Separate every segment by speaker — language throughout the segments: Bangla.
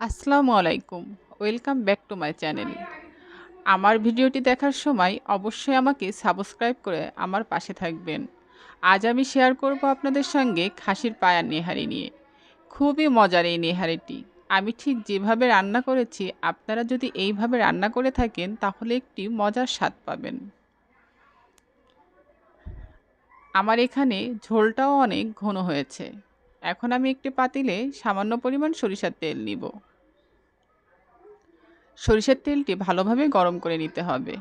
Speaker 1: আসসালামু আলাইকুম। Welcome back to my channel. আমার ভিডিওটি দেখার সময় অবশ্যই আমাকে সাবস্ক্রাইব করে আমার পাশে থাকবেন। আজ আমি শেয়ার করব আপনাদের সঙ্গে খাসির পায়ার নেহারি নিয়ে। খুবই মজার এই নেহারিটি। আমি ঠিক যেভাবে রান্না করেছি, আপনারা যদি এইভাবে রান্না করে থাকেন, তাহলে একটি মজার স্বাদ পাবেন। আমার এখানে ঝোলটাও অনেক ঘন হয়েছে। এখন আমি একটি পাতিলে সামান্য পরিমাণ সরিষার তেল নিব। সরিষার তেলটি ভালোভাবে গরম করে নিতে হবে।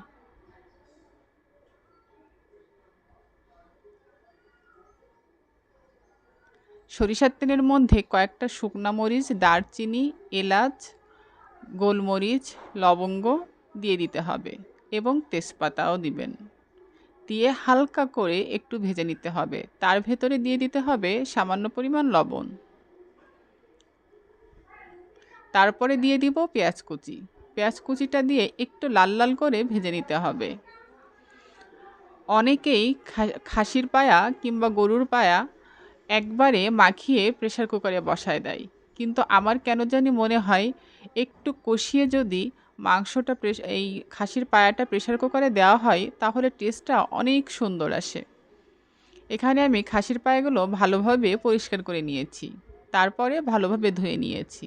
Speaker 1: সরিষার তেলের মধ্যে কয়েকটা শুকনা মরিচ, দারচিনি, এলাচ, গোলমরিচ, লবঙ্গ দিয়ে দিতে হবে এবং তেজপাতাও দিবেন। দিয়ে হালকা করে একটু ভেজে নিতে হবে। তার ভেতরে দিয়ে দিতে হবে সামান্য পরিমাণ লবণ। তারপরে দিয়ে দিব পেঁয়াজ কুচি। পেঁয়াজ কুচিটা দিয়ে একটু লাল লাল করে ভেজে নিতে হবে। অনেকেই খাসির পায়া কিংবা গরুর পায়া একবারে মাখিয়ে প্রেশার কুকারে বসায় দেয়। কিন্তু আমার কেন জানি মনে হয় একটু কষিয়ে যদি মাংসটা এই খাসির পায়াটা প্রেশার কুকারে দেওয়া হয় তাহলে টেস্টটা অনেক সুন্দর আসে। এখানে আমি খাসির পায়াগুলো ভালোভাবে পরিষ্কার করে নিয়েছি। তারপরে ভালোভাবে ধুয়ে নিয়েছি।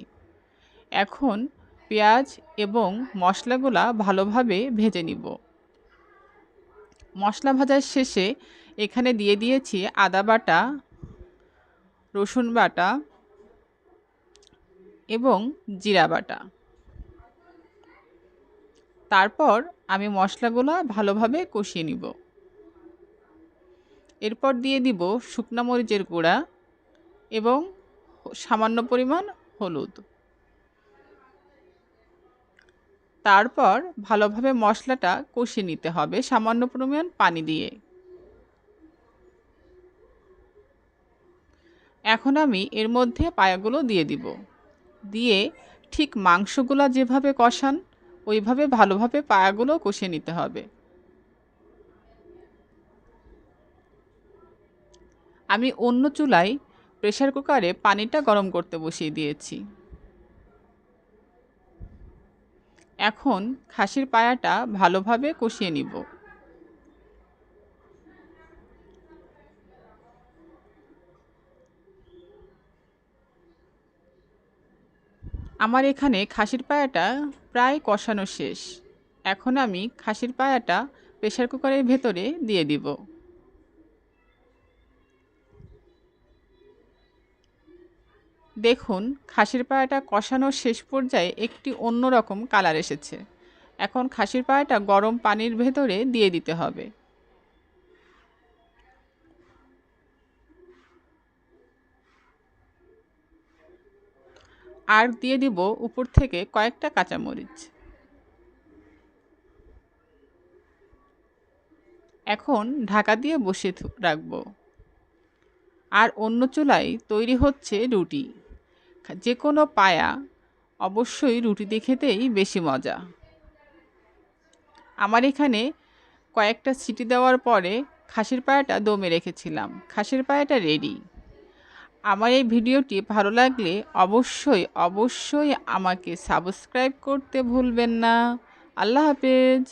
Speaker 1: এখন পেঁয়াজ এবং মশলাগুলা ভালোভাবে ভেজে নিব। মশলা ভাজার শেষে এখানে দিয়ে দিয়েছি আদা বাটা, রসুন বাটা এবং জিরা বাটা। তারপর আমি মশলাগুলো ভালোভাবে কষিয়ে নিব। এরপর দিয়ে দিব শুকনা মরিচের গুঁড়া এবং সামান্য পরিমাণ হলুদ। তারপর ভালোভাবে মশলাটা কষিয়ে নিতে হবে সামান্য পরিমাণ পানি দিয়ে। এখন আমি এর মধ্যে পায়াগুলো দিয়ে দিব। দিয়ে ঠিক মাংসগুলো যেভাবে কষান, ওইভাবে ভালোভাবে পায়াগুলো কষিয়ে নিতে হবে। আমি অন্য চুলায় প্রেশার কুকারে পানিটা গরম করতে বসিয়ে দিয়েছি। এখন খাসির পায়াটা ভালোভাবে কষিয়ে নিব। আমার এখানে খাসির পায়াটা প্রায় কষানো শেষ। এখন আমি খাসির পায়াটা প্রেশার কুকারের ভেতরে দিয়ে দিব। দেখুন, খাসির পায়াটা কষানোর শেষ পর্যায়ে একটি অন্যরকম কালার এসেছে। এখন খাসির পায়াটা গরম পানির ভেতরে দিয়ে দিতে হবে। আর দিয়ে দিব উপর থেকে কয়েকটা কাঁচামরিচ। এখন ঢাকা দিয়ে বসে রাখব। আর অন্য চুলায় তৈরি হচ্ছে রুটি। যে কোনো পায়া অবশ্যই রুটি দিয়ে খেতেই বেশি মজা। আমার এখানে কয়েকটা সিটি দেওয়ার পরে খাসির পায়াটা দমে রেখেছিলাম। খাসির পায়াটা রেডি আমার এই ভিডিওটি ভালো লাগলে অবশ্যই অবশ্যই আমাকে সাবস্ক্রাইব করতে ভুলবেন না। আল্লাহ হাফেজ।